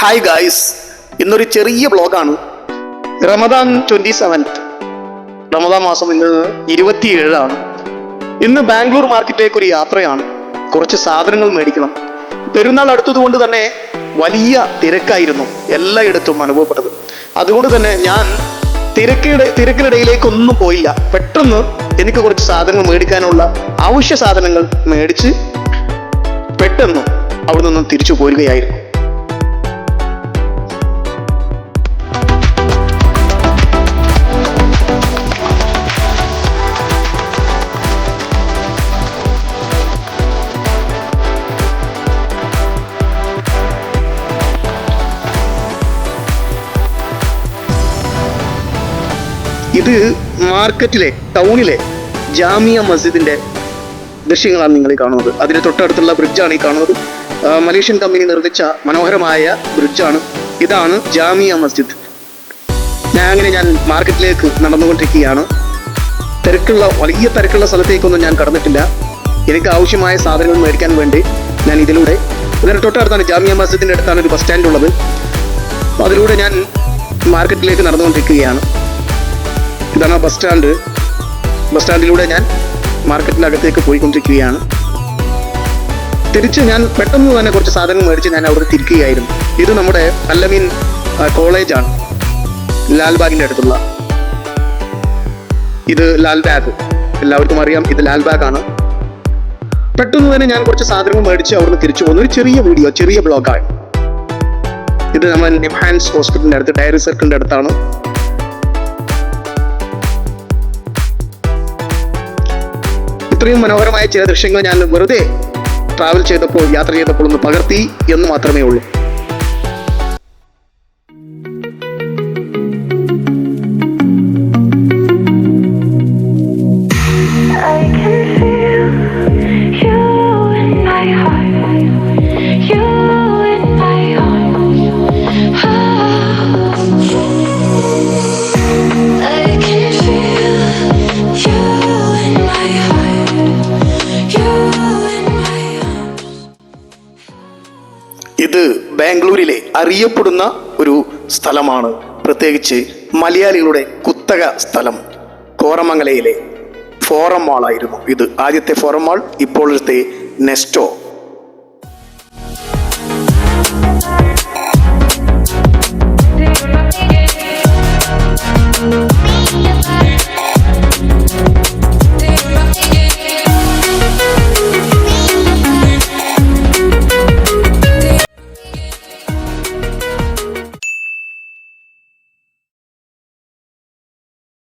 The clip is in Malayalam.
ഹായ് ഗായ്സ് ഇന്നൊരു ചെറിയ ബ്ലോഗാണ് റമദാൻ ട്വന്റി സെവൻത്ത് റമദാൻ മാസം ഇന്ന് ഇരുപത്തിയേഴാണ്. ഇന്ന് ബാംഗ്ലൂർ മാർക്കറ്റിലേക്ക് ഒരു യാത്രയാണ്. കുറച്ച് സാധനങ്ങൾ മേടിക്കണം. പെരുന്നാൾ അടുത്തതുകൊണ്ട് തന്നെ വലിയ തിരക്കായിരുന്നു എല്ലായിടത്തും അനുഭവപ്പെട്ടത്. അതുകൊണ്ട് തന്നെ ഞാൻ തിരക്കിടെ തിരക്കിനിടയിലേക്കൊന്നും പോയില്ല. പെട്ടെന്ന് എനിക്ക് കുറച്ച് സാധനങ്ങൾ മേടിക്കാനുള്ള അവശ്യ സാധനങ്ങൾ മേടിച്ച് പെട്ടെന്ന് അവിടെ നിന്നും തിരിച്ചു പോരുകയായിരുന്നു. ഇത് മാർക്കറ്റിലെ ടൗണിലെ ജാമിയ മസ്ജിദിന്റെ ദൃശ്യങ്ങളാണ് നിങ്ങൾ ഈ കാണുന്നത്. അതിന്റെ തൊട്ടടുത്തുള്ള ബ്രിഡ്ജാണ് ഈ കാണുന്നത്. മലേഷ്യൻ കമ്പനി നിർമ്മിച്ച മനോഹരമായ ബ്രിഡ്ജാണ്. ഇതാണ് ജാമിയ മസ്ജിദ്. ഞാൻ അങ്ങനെ ഞാൻ മാർക്കറ്റിലേക്ക് നടന്നുകൊണ്ടിരിക്കുകയാണ്. തിരക്കുള്ള വലിയ തിരക്കുള്ള സ്ഥലത്തേക്കൊന്നും ഞാൻ കടന്നിട്ടില്ല. എനിക്ക് ആവശ്യമായ സാധനങ്ങൾ മേടിക്കാൻ വേണ്ടി ഞാൻ ഇതിലൂടെ ഇതിന് തൊട്ടടുത്താണ് ജാമിയ മസ്ജിദിന്റെ അടുത്താണ് ഒരു ബസ് സ്റ്റാൻഡ് ഉള്ളത് അതിലൂടെ ഞാൻ മാർക്കറ്റിലേക്ക് നടന്നുകൊണ്ടിരിക്കുകയാണ്. ഇതാണ് ബസ് സ്റ്റാൻഡ്. ബസ് സ്റ്റാൻഡിലൂടെ ഞാൻ മാർക്കറ്റിനകത്തേക്ക് പോയിക്കൊണ്ടിരിക്കുകയാണ്. തിരിച്ച് ഞാൻ പെട്ടെന്ന് തന്നെ കുറച്ച് സാധനങ്ങൾ മേടിച്ച് ഞാൻ അവിടെ തിരിക്കുകയായിരുന്നു. ഇത് നമ്മുടെ അല്ലമീൻ കോളേജാണ്. ലാൽബാഗിന്റെ അടുത്തുള്ള. ഇത് ലാൽബാഗ് എല്ലാവർക്കും അറിയാം ഇത് ലാൽബാഗാണ് പെട്ടെന്ന് തന്നെ ഞാൻ കുറച്ച് സാധനങ്ങൾ മേടിച്ച് അവിടുന്ന് തിരിച്ചു പോകുന്നു ഒരു ചെറിയ വീഡിയോ ചെറിയ ബ്ലോഗാണ് ഇത് നമ്മൾ നിംഹാൻസ് ഹോസ്പിറ്റലിന്റെ അടുത്ത് ഡയറി സർക്കിളിന്റെ അടുത്താണ്. ഇത്രയും മനോഹരമായ ചില ദൃശ്യങ്ങൾ ഞാൻ വെറുതെ ട്രാവൽ ചെയ്തപ്പോൾ യാത്ര ചെയ്തപ്പോൾ ഒന്ന് പകർത്തി എന്ന് മാത്രമേ ഉള്ളൂ. ഇത് ബാംഗ്ലൂരിലെ അറിയപ്പെടുന്ന ഒരു സ്ഥലമാണ്. പ്രത്യേകിച്ച് മലയാളികളുടെ കുത്തക സ്ഥലം. കോറമംഗലയിലെ ഫോറം മാളായിരുന്നു ഇത്. ആദ്യത്തെ ഫോറം മാൾ ഇപ്പോഴത്തെ നെസ്റ്റോ.